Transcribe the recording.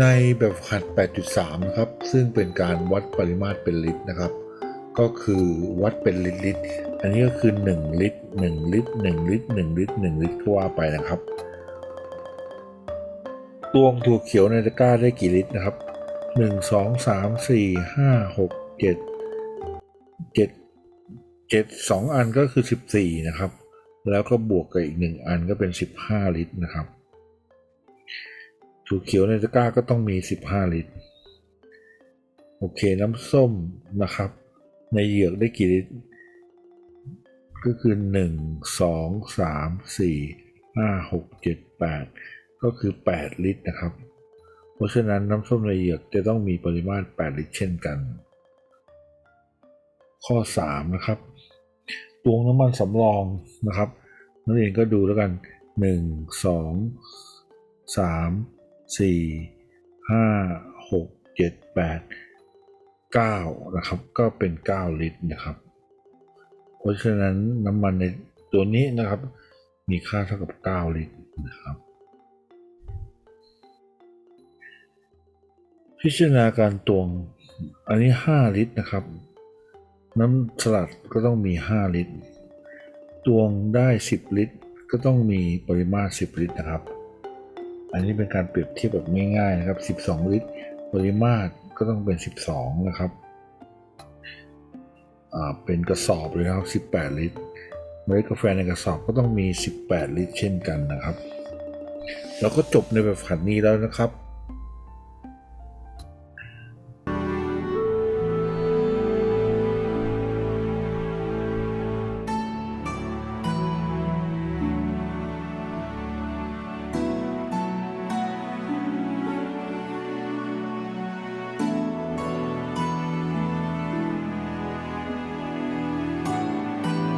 ในแบบหัด 8.3 นะครับ ซึ่งเป็นการวัดปริมาตรเป็นลิตรนะครับ ก็คือวัดเป็นลิตรลิตร อันนี้ก็คือ 1 ลิตร 1 ลิตร 1 ลิตร 1 ลิตร 1 ลิตรก็ว่าไปนะครับ ตวงถั่วเขียวในตะกร้าได้กี่ลิตรนะครับ 1 2 3 4 5 6 7 7 7 2 อันก็คือ 14 นะครับ แล้วก็บวกกับอีก 1 อันก็เป็น 15 ลิตรนะครับ ถั่วเขียวในตะกร้าก็ต้องมี 15 ลิตร โอเคน้ำส้มนะครับ ในเหยือกได้กี่ลิตร ก็คือ 1 2 3 4 5 6 7 8 ก็คือ 8 ลิตรนะครับ เพราะฉะนั้นน้ำส้มในเหยือกจะต้องมีปริมาตร 8 ลิตรเช่นกัน ข้อ 3 นะครับตวงน้ำมันสำรองนะครับนักเรียนก็ดูแล้วกัน 1 2 3 4 5 6 7 8 9นะครับ ก็เป็น9ลิตรนะครับ เพราะฉะนั้นน้ำมันในตัวนี้นะครับ มีค่าเท่ากับ9ลิตรนะครับพิจารณาการตวงอันนี้ 5 ลิตรนะครับ น้ำสลัดก็ต้องมี 5 ลิตร ตวงได้ 10 ลิตร ก็ต้องมีปริมาตร 10 ลิตรนะครับ อันนี้เป็นการเปรียบเทียบแบบง่ายๆนะครับ 12 ลิตร ปริมาตรก็ต้องเป็น 12 นะครับอ่าเป็นกระสอบเลยครับ 18 ลิตร เมล็ดกาแฟในกระสอบก็ต้องมี 18 ลิตร เช่นกันนะครับเราก็จบในแบบขันนี้แล้วนะครับ